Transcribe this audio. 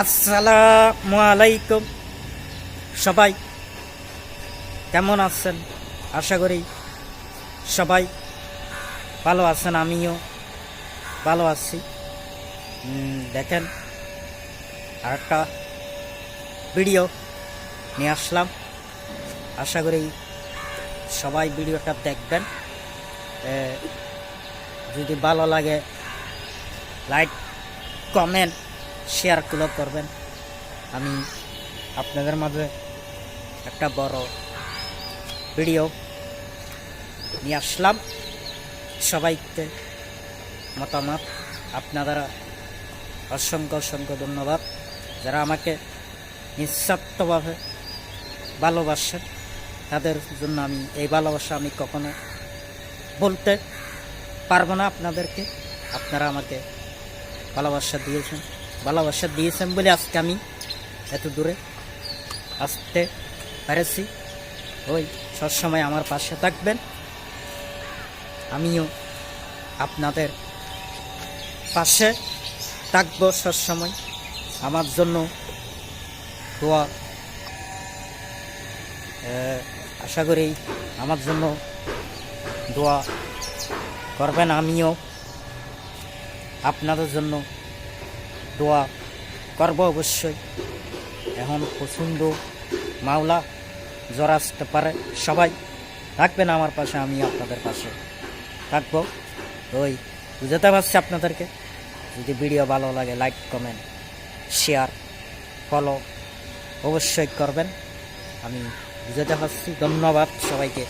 আসসালামু আলাইকুম। সবাই কেমন আছেন? আশা করি সবাই ভালো আছেন, আমিও ভালো আছি। দেখেন আর একটা ভিডিও নিয়ে আসলাম। আশা করি সবাই ভিডিওটা দেখবেন। যদি ভালো লাগে, লাইক, কমেন্ট শেয়ারগুলো করবেন। আমি আপনাদের মাঝে একটা বড় ভিডিও নিয়ে আসলাম। সবাইকে মতামত আপনারা অসংখ্য অসংখ্য ধন্যবাদ। যারা আমাকে নিঃস্বার্থভাবে ভালোবাসেন, তাদের জন্য আমি এই ভালোবাসা আমি কখনো বলতে পারব না। আপনাদেরকে, আপনারা আমাকে ভালোবাসা দিয়েছেন। ভালোবাসা দিয়েছেন বলে আজকে আমি এত দূরে, আসতে পেরেছি। ওই সবসময় আমার পাশে থাকবেন। আমিও আপনাদের পাশে থাকব সবসময়। আমার জন্য দোয়া। আশা করি আমার জন্য দোয়া করবেন আমিও। আপনাদের জন্য দোয়া করব অবশ্যই। এখন পছন্দ মাওলা জ্বর আসতে পারে, সবাই থাকবেন আমার পাশে, আমি আপনাদের পাশে থাকব। ওই বুঝাতে পারছি আপনাদেরকে। যদি ভিডিও ভালো লাগে, লাইক, কমেন্ট, শেয়ার, ফলো অবশ্যই করবেন। আমি বুঝাতে পারছি। ধন্যবাদ সবাইকে।